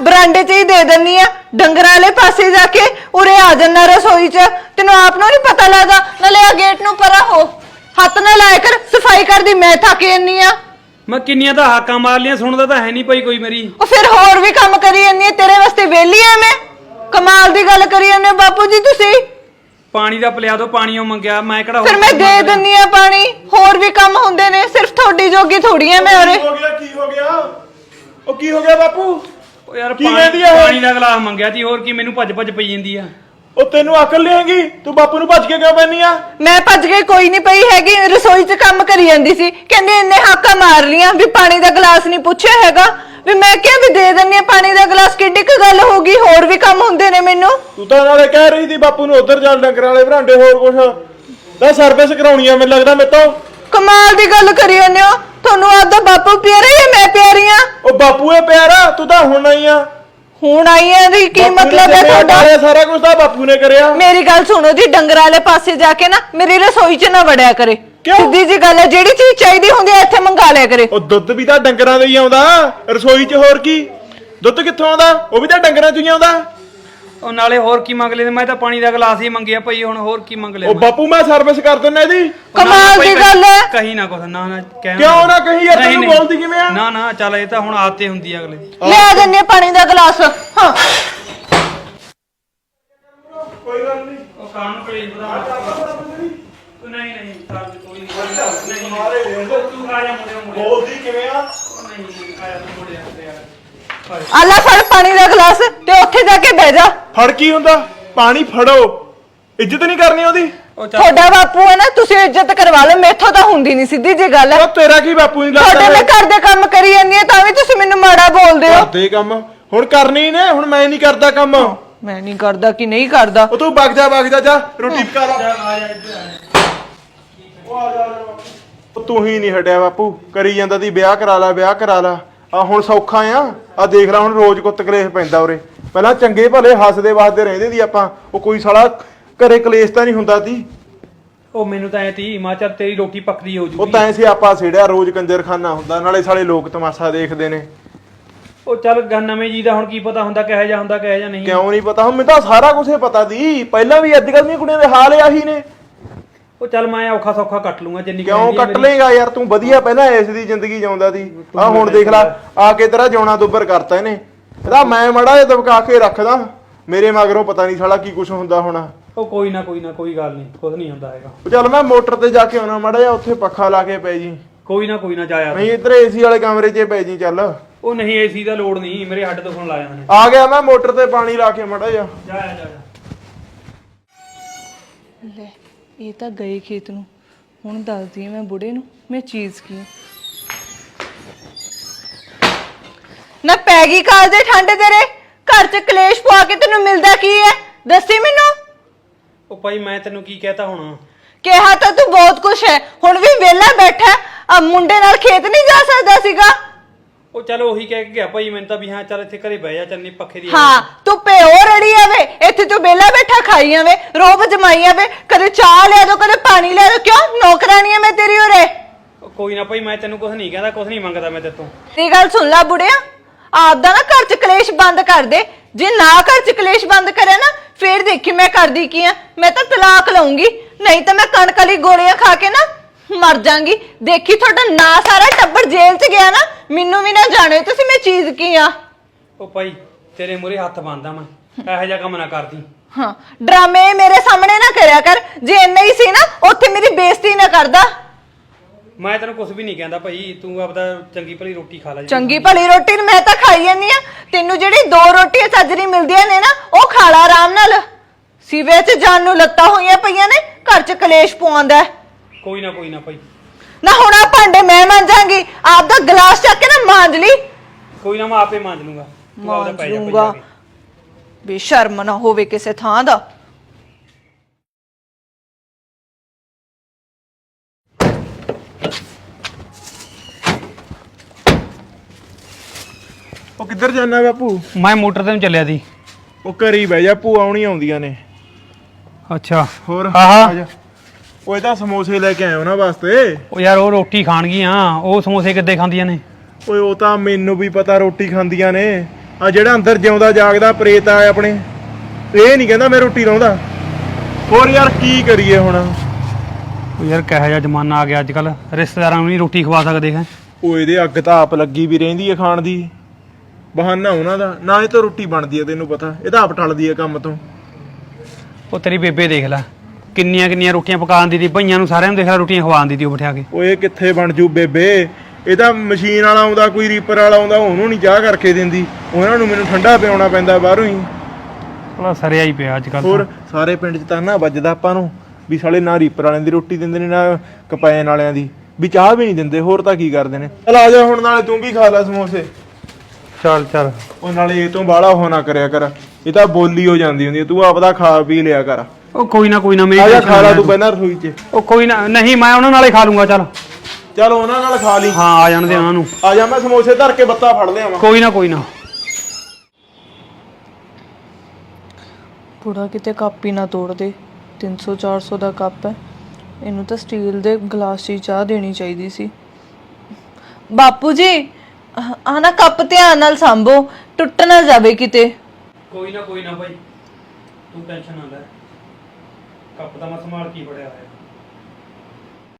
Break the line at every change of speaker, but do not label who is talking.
ਬਰਾਂਡੇ 'ਚ ਹੀ ਦੇ ਦਿੰਨੀ ਆ। ਡੰਗਰਾਂ ਵਾਲੇ ਪਾਸੇ ਜਾ ਕੇ ਉਰੇ ਆ ਜੰਨਾ ਰਸੋਈ 'ਚ। ਤੈਨੂੰ ਆਪ ਨੂੰ ਨਹੀਂ ਪਤਾ ਲੱਗਦਾ? ਨਾਲੇ ਆ ਗੇਟ ਨੂੰ ਪਰਾ ਹੋ। ਹੱਥ ਨਾ ਲਾਇਆ ਕਰ ਸਫ਼ਾਈ ਕਰਦੀ ਮੈਂ ਥੱਕ ਜੰਨੀ ਆ।
ਮੈਂ ਕਿੰਨੀਆਂ ਤਾਂ ਹਾਕਾਂ ਮਾਰ ਲੀਆਂ ਸੁਣਦਾ ਤਾਂ ਹੈ ਨਹੀਂ ਪਈ ਕੋਈ ਮੇਰੀ।
ਉਹ ਫਿਰ ਹੋਰ ਵੀ ਕੰਮ ਕਰੀ ਜੰਨੀ ਆ ਤੇਰੇ ਵਾਸਤੇ ਵਿਹਲੀ ਐ ਮੈਂ। ਕਮਾਲ ਦੀ ਗੱਲ ਕਰੀ ਜਾਂਦੇ ਹੋ ਬਾਪੂ ਜੀ ਤੁਸੀਂ।
ਪਾਣੀ ਦਾ ਪਿਲਾ ਦੋ ਪਾਣੀਓ ਮੰਗਿਆ ਮੈਂ ਕਿਹੜਾ
ਫਿਰ
ਹੋਰ
ਮੈਂ ਦੇ? ਦਿੰਨੀ ਆ ਪਾਣੀ। ਹੋਰ ਵੀ ਕੰਮ ਹੁੰਦੇ ਨੇ ਸਿਰਫ ਤੁਹਾਡੀ ਜੋਗੀ ਥੋੜੀ ਐ ਮੈਂ ਉਰੇ।
ਕੀ ਹੋ ਗਿਆ ਕੀ ਹੋ ਗਿਆ? ਉਹ ਕੀ ਹੋ ਗਿਆ ਬਾਪੂ?
ਉਹ ਯਾਰ
ਕੀ
ਪਾਣੀ
ਕਹਿੰਦੀ ਆ ਉਹ?
ਪਾਣੀ ਦਾ ਗਲਾਸ ਮੰਗਿਆ ਸੀ ਹੋਰ ਕੀ ਮੈਨੂੰ ਭੱਜ ਭੱਜ ਪਈ ਜਾਂਦੀ ਆ।
ਉਹ ਤੈਨੂੰ ਅਕਲ ਹੈਗੀ? ਤੂੰ ਬਾਪੂ ਨੂੰ ਭੱਜ ਕੇ ਕਿਉਂ ਪੈਣੀ ਆ?
ਮੈਂ ਭੱਜ ਕੇ ਕੋਈ ਨਹੀਂ ਪਈ ਹੈਗੀ ਰਸੋਈ 'ਚ ਕੰਮ ਕਰੀ ਜਾਂਦੀ ਸੀ। ਕਹਿੰਦੇ ਇੰਨੇ ਹਾਕਾਂ ਮਾਰ ਲੀਆਂ ਵੀ ਪਾਣੀ ਦਾ ਗਲਾਸ ਨਹੀਂ ਪੁੱਛਿਆ ਹੈਗਾ। ਵੀ ਮੈਂ ਕਿਹਾ ਵੀ ਦੇ ਦਿੰਨੀ ਆ ਪਾਣੀ ਦਾ ਗਲਾਸ ਕਿੱਡੀ ਕੁ ਗੱਲ ਹੋਗੀ ਹੋਰ ਵੀ ਕੰਮ ਹੁੰਦੇ ਨੇ ਮੈਨੂੰ।
ਤੂੰ ਤਾਂ ਨਾਲੇ ਕਹਿ ਰਹੀ ਸੀ ਬਾਪੂ ਨੂੰ ਉਧਰ ਚੱਲ ਡੰਗਰਾਂ ਵਾਲੇ ਭਰਾਂਡੇ ਹੋਰ ਕੁਛ। ਦਾ ਸਰਵਿਸ ਕਰਾਉਣੀ ਆ ਮੈਨੂੰ ਲੱਗਦਾ ਮੇਰੇ ਤੋਂ।
ਕਮਾਲ ਦੀ ਗੱਲ ਕਰੀ ਜਾਂਦੇ ਹੋ। ਤੁਹਾਨੂੰ ਆਪਦਾ ਬਾਪੂ ਪਿਆਰਾ ਜਾਂ ਮੈਂ ਪਿਆਰੀ ਆ?
ਉਹ ਬਾਪੂ ਇਹ ਪਿਆਰਾ ਤੂੰ ਤਾਂ ਹੁਣ ਆਈ ਆ।
ਹੁਣ ਆਈ ਆ ਦੀ ਕੀ ਮਤਲਬ ਹੈ ਤੁਹਾਡਾ?
ਸਾਰਾ ਕੁਝ ਤਾਂ ਬਾਪੂ ਨੇ ਕਰਿਆ।
ਮੇਰੀ ਗੱਲ ਸੁਣੋ ਜੀ ਡੰਗਰਾਂ ਵਾਲੇ ਪਾਸੇ ਜਾ ਕੇ ਨਾ ਮੇਰੀ ਰਸੋਈ 'ਚ ਨਾ ਵੜਿਆ ਕਰੇ।
ਕਿਉਂ?
ਸਿੱਧੀ ਜੀ ਗੱਲ ਹੈ ਜਿਹੜੀ ਚੀਜ਼ ਚਾਹੀਦੀ ਹੁੰਦੀ ਹੈ ਇੱਥੇ ਮੰਗਾ ਲਿਆ ਕਰੇ।
ਉਹ ਦੁੱਧ ਵੀ ਤਾਂ ਡੰਗਰਾਂ ਤੋਂ ਹੀ ਆਉਂਦਾ ਰਸੋਈ 'ਚ ਹੋਰ ਕੀ? ਦੁੱਧ ਕਿੱਥੋਂ ਆਉਂਦਾ? ਉਹ ਵੀ ਤਾਂ ਡੰਗਰਾਂ 'ਚੋਂ ਹੀ ਆਉਂਦਾ।
ਉਹ ਨਾਲੇ ਹੋਰ ਕੀ ਮੰਗ ਲਿਆ ਮੈਂ ਤਾਂ ਪਾਣੀ ਦਾ ਗਲਾਸ ਹੀ ਮੰਗਿਆ ਪਈ ਹੁਣ ਹੋਰ ਕੀ ਮੰਗ ਲਿਆ
ਉਹ? ਬਾਪੂ ਮੈਂ ਸਰਵਿਸ ਕਰ ਦਿੰਦਾ ਇਹਦੀ।
ਕਮਾਲ
ਭਾਈ,
ਦੀ
ਭਾਈ। ਕਹੀ ਨਾ ਕੁਛ ਨਾ ਨਾ ਕਹਿ
ਕਿਉਂ ਨਾ ਕਹੀ ਯਾਰ,
ਨਹੀਂ,
ਤੈਨੂੰ
ਨਹੀਂ।
ਬੋਲਦੀ ਕਿਵੇਂ ਆ?
ਨਾ ਨਾ ਚੱਲ ਇਹ ਤਾਂ ਹੁਣ ਆਦਤੇ ਹੁੰਦੀ ਆ ਅਗਲੇ ਦੀ।
ਲਿਆ ਦਿੰਨੇ ਆ ਪਾਣੀ ਦਾ ਗਲਾਸ। ਹਾਂ।
ਕੋਈ ਗੱਲ ਨਹੀਂ।
ਉਹ ਕਾਨ ਪਲੇਸ ਬਣਾ ਨਹੀਂ ਨਹੀਂ ਸਰ ਕੋਈ ਨਹੀਂ। ਨਹੀਂ। ਤੂੰ ਆ ਜਾ ਮੁੰਡੇ ਮੁੰਡੇ
ਬੋਲਦੀ ਕਿਵੇਂ ਆ?
ਨਹੀਂ ਆਇਆ ਤੂੰ ਮੁੰਡੇ ਆ
ਆਲਾ ਫੜ ਪਾਣੀ ਦਾ ਗਲਾਸ ਤੇ ਉੱਥੇ ਜਾ ਕੇ ਬਹਿ ਜਾ।
ਫੜ ਕੀ ਹੁੰਦਾ? ਪਾਣੀ ਫੜੋ। ਇੱਜ਼ਤ ਨਹੀਂ ਕਰਨੀ ਉਹਦੀ?
ਉਹ ਚੱਲ।
ਤੁਹਾਡਾ ਬਾਪੂ ਹੈ ਨਾ ਤੁਸੀਂ ਇੱਜ਼ਤ ਕਰਵਾ ਲਓ ਮੈਥੋਂ ਤਾਂ ਹੁੰਦੀ ਨਹੀਂ ਸਿੱਧੀ ਜੀ ਗੱਲ। ਹੈ
ਉਹ ਤੇਰਾ ਕੀ ਬਾਪੂ ਨਹੀਂ
ਤੁਹਾਡੇ ਮੈਂ
ਲੱਗਦਾ
ਘਰ ਦੇ ਕੰਮ ਕਰੀ ਜਾਂਦੀ ਹਾਂ ਤਾਂ ਵੀ ਤੁਸੀਂ ਮੈਨੂੰ ਮਾੜਾ ਬੋਲਦੇ ਹੋ।
ਕਰਦੇ ਕੰਮ? ਹੁਣ ਕਰਨੀ ਨੇ ਹੁਣ ਮੈਂ ਨਹੀਂ ਕਰਦਾ ਕੰਮ। ਉਹ
ਮੈਂ ਨਹੀਂ ਕਰਦਾ ਕਿ ਨਹੀਂ ਕਰਦਾ।
ਤੂੰ ਵਗ ਜਾ ਵਗ ਜਾ ਜਾ ਰੋਟੀ ਪਕਾ ਲਾ।
ਆ ਜਾ ਇੱਧਰ ਆ। ਜਾ।
ਉਹ ਤੂੰ ਹੀ ਨਹੀਂ ਹਟਿਆ ਬਾਪੂ। ਕਰੀ ਜਾਂਦਾ ਦੀ ਵਿਆਹ ਕਰਾ ਲਾ ਵਿਆਹ ਕਰਾ ਲਾ। ਆ ਹੁਣ ਸੌਖਾ ਆ। ਆ ਦੇਖ ਲੈ ਹੁਣ ਰੋਜ਼ ਕੁੱਤ ਕਲੇਸ਼ ਪੈਂਦਾ ਉਰੇ। ਪਹਿਲਾਂ ਚੰਗੇ ਭਲੇ ਹੱਸਦੇ ਵਸਦੇ ਰਹਿੰਦੇ ਦੀ ਆਪਾਂ। ਉਹ ਕੋਈ ਸਾਲਾ ਘਰੇ ਕਲੇਸ਼ ਤਾਂ ਨਹੀਂ ਹੁੰਦਾ ਸੀ
ਉਹ ਮੈਨੂੰ ਤਾਂ ਐ ਤੀ ਮਾਂ ਚੱਲ ਤੇਰੀ ਰੋਟੀ ਪੱਕਦੀ ਹੋ
ਉਹ
ਜੂਗੀ।
ਤਾਂ ਐਸੇ ਆਪਾਂ ਛੇੜਿਆ ਰੋਜ਼ ਕੰਜਰਖਾਨਾ ਹੁੰਦਾ ਨਾਲੇ ਸਾਲੇ ਲੋਕ ਤਮਾਸ਼ਾ ਦੇਖਦੇ ਨੇ।
ਉਹ ਚੱਲ ਗ- ਨਵੇਂ ਜੀ ਦਾ ਹੁਣ ਕੀ ਪਤਾ ਹੁੰਦਾ ਕਿਹੋ ਜਿਹਾ ਹੁੰਦਾ ਕਿਹੋ ਜਿਹਾ ਨਹੀਂ।
ਕਿਉਂ ਨਹੀਂ ਪਤਾ? ਹੁਣ ਮੈਨੂੰ ਤਾਂ ਸਾਰਾ ਕੁਝ ਪਤਾ ਦੀ ਪਹਿਲਾਂ ਵੀ ਅੱਜ ਕੱਲ੍ਹ ਦੀਆਂ ਕੁੜੀਆਂ ਦੇ ਹਾਲ ਆਹੀ ਨੇ।
ਉਹ ਚੱਲ ਮੈਂ ਔਖਾ ਸੌਖਾ ਕੱਟ ਲੂੰਗਾ ਜਿੰਨੀ ਕੁ
ਕਿਉਂ
ਆ
ਕੱਟ
ਮੇਰੀ।
ਲੇਗਾ ਯਾਰ? ਤੂੰ ਵਧੀਆ ਪਹਿਲਾਂ ਇਸ ਦੀ ਜ਼ਿੰਦਗੀ ਜਿਉਂਦਾ ਸੀ ਆ ਹੁਣ ਦੇਖ ਲੈ ਆ ਕੇ ਤੇਰਾ ਜਿਉਣਾ ਦੁੱਬਰ ਕਰਤਾ ਇਹਨੇ। ਇਹਦਾ ਮੈਂ ਮੜਾ ਜਿਹਾ ਦਬਕਾ ਕੇ ਰੱਖਦਾ। ਮੇਰੇ ਮਗਰੋਂ ਪਤਾ ਨਹੀਂ ਸਾਲਾ ਕੀ ਕੁਝ ਹੁੰਦਾ ਹੋਣਾ।
ਉਹ ਕੋਈ ਨਾ ਕੋਈ ਨਾ ਕੋਈ ਗੱਲ ਨਹੀਂ ਕੁਝ ਨਹੀਂ ਹੁੰਦਾ ਹੈਗਾ।
ਉਹ ਚੱਲ ਮੈਂ ਮੋਟਰ ਤੇ ਜਾ ਕੇ ਆਉਣਾ ਮੜਾ ਜਿਹਾ ਉੱਥੇ ਪੱਖਾ ਲਾ ਕੇ ਪੈ ਜੀ।
ਕੋਈ ਨਾ ਕੋਈ ਨਾ ਜਾਇਆ
ਨਹੀਂ ਇੱਧਰ ਏਸੀ ਵਾਲੇ ਕਮਰੇ 'ਚ ਪੈ ਜੀ ਚੱਲ।
ਉਹ ਨਹੀਂ ਏਸੀ ਦਾ ਲੋੜ ਨਹੀਂ ਮੇਰੇ ਹੱਡ ਤੋਂ ਫੋਨ ਲਾ ਜਾਂਦੇ ਨੇ।
ਆ ਗਿਆ ਮੈਂ ਮੋਟਰ ਤੇ ਪਾਣੀ ਲਾ ਕੇ ਮੜਾ ਜਿਹਾ।
ਜਾਇਆ ਜਾਇਆ
ਲੈ ਇਹ ਤਾਂ ਗਏ ਖੇਤ ਨੂੰ। ਹੁਣ ਦੱਸਦੀ ਹਾਂ ਮੈਂ ਬੁੜੇ ਨੂੰ ਮੈਂ ਚੀਜ਼ ਕੀ ਨਾ ਪੈ ਗਈ ਕਾਲ ਦੇ ਠੰਡ ਤੇਰੇ। ਘਰ 'ਚ ਕਲੇਸ਼ ਪਵਾ ਕੇ ਤੈਨੂੰ ਮਿਲਦਾ ਕੀ ਹੈ ਦੱਸੀ ਮੈਨੂੰ।
ਉਹ ਭਾਈ ਮੈਂ ਤੈਨੂੰ ਕੀ ਕਹਤਾ ਹੁਣ?
ਕਿਹਾ ਤਾਂ ਤੂੰ ਬਹੁਤ ਕੁਛ ਹੈ। ਹੁਣ ਵੀ ਵਿਹਲਾ ਬੈਠਾ ਆ ਮੁੰਡੇ ਨਾਲ ਖੇਤ ਨਹੀਂ ਜਾ ਸਕਦਾ ਸੀਗਾ।
ਉਹ ਚੱਲ ਉਹੀ ਕਹਿ ਕੇ ਗਿਆ ਭਾਈ ਮੈਨੂੰ ਤਾਂ ਵੀ ਹਾਂ ਚੱਲ ਇੱਥੇ ਘਰੇ ਬਹਿ ਜਾ ਚੱਲਨੀ ਪੱਖੇ ਦੀ
ਹਾਂ ਤੂੰ ਪਿਓ ਰੜੀ ਆਵੇ ਇੱਥੇ ਤੂੰ ਵਿਹਲਾ ਬੈਠਾ ਖਾਈ ਆਵੇ ਰੋਬ ਜਮਾਈ ਆਵੇ ਕਦੇ ਚਾਹ ਲਿਆ ਦੋ ਕਦੇ ਪਾਣੀ ਲਿਆ ਦੋ ਕਿਉਂ ਨੌਕਰਾਨੀ ਆ ਮੈਂ ਤੇਰੀ ਉਰੇ?
ਉਹ ਕੋਈ ਨਾ ਭਾਈ ਮੈਂ ਤੈਨੂੰ ਕੁਝ ਨਹੀਂ ਕਹਿੰਦਾ ਕੁਝ ਨਹੀਂ ਮੰਗਦਾ ਮੈਂ ਤੇਤੋਂ।
ਇਹ ਗੱਲ ਸੁਣ ਲੈ ਬੁੜਿਆ ਆਪਦਾ ਨਾ ਘਰ ਚ ਕਲੇਸ਼ ਬੰਦ ਕਰ ਦੇ। ਜੇ ਨਾ ਘਰ ਚ ਕਲੇਸ਼ ਬੰਦ ਕਰੇ ਨਾ ਫੇਰ ਦੇਖੀ ਮੈਂ ਕਰਦੀ ਕੀ ਆ? ਮੈਂ ਤਾਂ ਤਲਾਕ ਲਊਂਗੀ ਨਹੀਂ ਤਾਂ ਮੈਂ ਕਣਕ ਵਾਲੀ ਗੋਲੀਆਂ ਖਾ ਕੇ ਨਾ ਮਰ ਜਾਾਂਗੀ। ਦੇਖੀ ਤੁਹਾਡਾ ਨਾ ਸਾਰਾ ਟੱਬਰ ਜੇਲ੍ਹ ਚ ਗਿਆ ਨਾ ਮੈਨੂੰ ਵੀ ਨਾ ਜਾਣੇ ਤੁਸੀਂ ਮੈਂ ਚੀਜ਼ ਕੀ ਆ?
ਉਹ ਭਾਈ ਤੇਰੇ ਮੂਰੇ ਹੱਥ ਬੰਨਦਾ ਮੈਂ ਇਹੋ ਜਿਹਾ ਕੰਮ ਨਾ ਕਰਦੀ।
ਹਾਂ ਡਰਾਮੇ ਮੇਰੇ ਸਾਹਮਣੇ ਨਾ ਕਰਿਆ ਕਰ ਜੇ ਇੰਨਾ ਹੀ ਸੀ ਨਾ ਉੱਥੇ ਮੇਰੀ ਬੇਇੱਜ਼ਤੀ ਨਾ ਕਰਦਾ।
ਮੈਂ ਤੈਨੂੰ ਕੁਝ ਵੀ ਨਹੀਂ ਕਹਿੰਦਾ ਭਾਈ ਤੂੰ ਆਪਦਾ ਚੰਗੀ ਭਲੀ ਰੋਟੀ ਖਾ ਲੈ ਜੀ।
ਚੰਗੀ ਭਲੀ ਰੋਟੀ ਨੂੰ ਮੈਂ ਤਾਂ ਖਾਈ ਜਾਂਦੀ ਆ। ਤੈਨੂੰ ਜਿਹੜੀ ਦੋ ਰੋਟੀਆਂ ਚੱਜਰੀ ਮਿਲਦੀਆਂ ਨੇ ਨਾ ਉਹ ਖਾ ਲਾ ਆਰਾਮ ਨਾਲ। ਸਿਵੇ 'ਚ ਜਾਨ ਨੂੰ ਲੱਤਾਂ ਹੋਈਆਂ ਪਈਆਂ ਨੇ ਘਰ 'ਚ ਕਲੇਸ਼ ਪਵਾਉਂਦਾ ਹੈ।
ਕੋਈ ਨਾ ਕੋਈ ਨਾ ਭਾਈ।
ਨਾ ਹੁਣ ਆ ਭਾਂਡੇ ਮੈਂ ਮਾਂਜਾਂਗੀ ਆਪਦਾ ਗਲਾਸ ਚੱਕ ਕੇ ਨਾ ਮਾਂਜ ਲਈ।
ਕੋਈ ਨਾ ਮੈਂ ਆਪੇ ਮਾਂਜ ਲੂੰਗਾ। ਤੂੰ ਆਪਦਾ
ਮਾਂਜ
ਪੈ ਜਾ ਭਾਈ
ਲੂੰਗਾ
ਜਾ ਕੇ।
ਬੇਸ਼ਰਮ ਨਾ ਹੋਵੇ ਕਿਸੇ ਥਾਂ ਦਾ।
ਉਹ ਕਿੱਧਰ ਜਾਣਾ ਬਾਪੂ?
ਮੈਂ ਮੋਟਰ ਤੇ ਨੂੰ ਚੱਲਿਆ ਸੀ।
ਉਹ ਘਰੀ ਬਹਿ ਜਾ ਭੂਆ ਆਉਣੀ ਆਉਂਦੀਆਂ ਨੇ।
ਅੱਛਾ।
ਹੋਰ
ਆਹਾ।
ਆ ਜਾ। ਉਹ ਇਹ ਤਾਂ ਸਮੋਸੇ ਲੈ ਕੇ ਆਇਆ ਉਹਨਾਂ ਵਾਸਤੇ।
ਉਹ ਯਾਰ ਉਹ ਰੋਟੀ ਖਾਣਗੀਆਂ ਉਹ ਸਮੋਸੇ ਕਿੱਦੇ ਖਾਂਦੀਆਂ ਨੇ?
ਓਏ ਉਹ ਤਾਂ ਮੈਨੂੰ ਵੀ ਪਤਾ ਰੋਟੀ ਖਾਂਦੀਆਂ ਨੇ। ਆ ਜਿਹੜਾ ਅੰਦਰ ਜਿਉਂਦਾ ਜਾਗਦਾ ਪ੍ਰੇਤ ਆ ਆਪਣੇ। ਇਹ ਨਹੀਂ ਕਹਿੰਦਾ ਮੈਂ ਰੋਟੀ ਲਾਉਂਦਾ। ਹੋਰ ਯਾਰ ਕੀ ਕਰੀਏ ਹੁਣ?
ਉਹ ਯਾਰ ਕਿਹੋ ਜਿਹਾ ਜ਼ਮਾਨਾ ਆ ਗਿਆ ਅੱਜ ਕੱਲ ਰਿਸ਼ਤੇਦਾਰਾਂ ਨੂੰ ਨਹੀਂ ਰੋਟੀ ਖਵਾ ਸਕਦੇ ਹੈ।
ਉਹ ਇਹਦੇ ਅੱਗ ਤਾਂ ਆਪ ਲੱਗੀ ਵੀ ਰਹਿੰਦੀ ਹੈ ਖਾਣ ਦੀ। ਬਹਾਨਾ ਉਹਨਾਂ ਦਾ ਨਾ ਇਹ ਤਾਂ ਰੋਟੀ ਬਣਦੀ ਹੈ ਤੈਨੂੰ ਪਤਾ ਇਹ ਤਾਂ ਆਪ ਟਲਦੀ ਹੈ ਕੰਮ ਤੋਂ।
ਉਹ ਤੇਰੀ ਬੇਬੇ ਦੇਖ ਲੈ ਕਿੰਨੀਆਂ ਕਿੰਨੀਆਂ ਰੋਟੀਆਂ ਪਕਾਉਂਦੀ ਦੀ ਭਈਆਂ ਨੂੰ ਸਾਰਿਆਂ ਨੂੰ ਦੇਖ ਲੈ ਰੋਟੀਆਂ ਖਵਾਉਂਦੀ ਦੀ ਉਹ ਬਿਠਾ ਕੇ।
ਉਹ ਇਹ ਕਿੱਥੇ ਬਣ ਜੂ ਬੇਬੇ? ਇਹ ਤਾਂ ਮਸ਼ੀਨ ਵਾਲਾ ਆਉਂਦਾ ਕੋਈ ਰੀਪਰ ਵਾਲਾ ਆਉਂਦਾ ਉਹਨੂੰ ਨਹੀਂ ਚਾਹ ਕਰਕੇ ਦਿੰਦੀ। ਉਹਨਾਂ ਨੂੰ ਮੈਨੂੰ ਠੰਡਾ ਪਿਆਉਣਾ ਪੈਂਦਾ ਬਾਹਰੋਂ ਹੀ।
ਉਹਦਾ ਸਰਿਆ ਹੀ ਪਿਆ ਅੱਜ ਕੱਲ
ਹੋਰ ਸਾਰੇ ਪਿੰਡ 'ਚ ਤਾਂ ਨਾ ਵੱਜਦਾ ਆਪਾਂ ਨੂੰ ਵੀ ਸਾਲੇ ਨਾ ਰੀਪਰ ਵਾਲਿਆਂ ਦੀ ਰੋਟੀ ਦਿੰਦੇ ਨੇ ਨਾ ਕਪੈਨ ਵਾਲਿਆਂ ਦੀ। ਵੀ ਚਾਹ ਵੀ ਨਹੀਂ ਦਿੰਦੇ ਹੋਰ ਤਾਂ ਕੀ ਕਰਦੇ ਨੇ। ਚਲ ਆ ਜਾ ਹੁਣ ਨਾਲੇ ਤੂੰ ਵੀ ਖਾ ਲੈ ਸਮੋਸੇ।
ਚੱਲ ਚੱਲ।
ਉਹ ਨਾਲੇ ਇਹ ਤੋਂ ਬਾਹਲਾ ਨਾ ਕਰਿਆ ਕਰ। ਇਹ ਤਾਂ ਬੋਲੀ ਹੋ ਜਾਂਦੀ ਹੁੰਦੀ ਹੈ ਤੂੰ ਆਪਦਾ ਖਾ ਪੀ ਲਿਆ ਕਰ।
ਉਹ ਕੋਈ ਨਾ ਕੋਈ ਨਾ ਮੇਰੀ
ਆ ਜਾ
tension
ਖਾ ਲੈ ਤੂੰ। ਪਹਿਲਾਂ ਰਸੋਈ 'ਚ।
ਉਹ ਕੋਈ ਨਾ ਨਹੀਂ ਮੈਂ ਉਹਨਾਂ ਨਾਲ ਖਾ ਲੂੰਗਾ ਚੱਲ।
ਚਲ ਉਹਨਾਂ ਨਾਲ ਖਾ ਲਈ।
ਹਾਂ ਆ ਜਾਣ ਦੇ ਉਹਨਾਂ ਨੂੰ।
ਆ ਜਾ ਮੈਂ ਸਮੋਸੇ ਧਰ ਕੇ ਬੱਤਾ ਫੜ ਲਿਆਵਾਂ।
ਕੋਈ ਨਾ ਕੋਈ ਨਾ।
ਬੁੜਾ ਕਿਤੇ ਕੱਪ ਹੀ ਨਾ ਤੋੜ ਦੇ। 300 400 ਦਾ ਕੱਪ ਹੈ। ਇਹਨੂੰ ਤਾਂ ਸਟੀਲ ਦੇ ਗਲਾਸ 'ਚ ਹੀ ਚਾਹ ਦੇਣੀ ਚਾਹੀਦੀ ਸੀ।
ਬਾਪੂ ਜੀ ਆ ਕੱਪ ਧਿਆਨ ਨਾਲ ਸੰਭੋ, ਟੁੱਟ ਨਾ ਜਾਵੇ ਕਿਤੇ।
ਕੋਈ ਨਾ ਕੋਈ ਨਾ ਭਾਈ, ਤੂੰ ਟੈਨਸ਼ਨ ਨਾ ਲੈ। ਕੱਪ ਦਾ ਮੈਂ ਸੰਭਾਲ ਕੀ ਪੜਿਆ ਹੋਇਆ।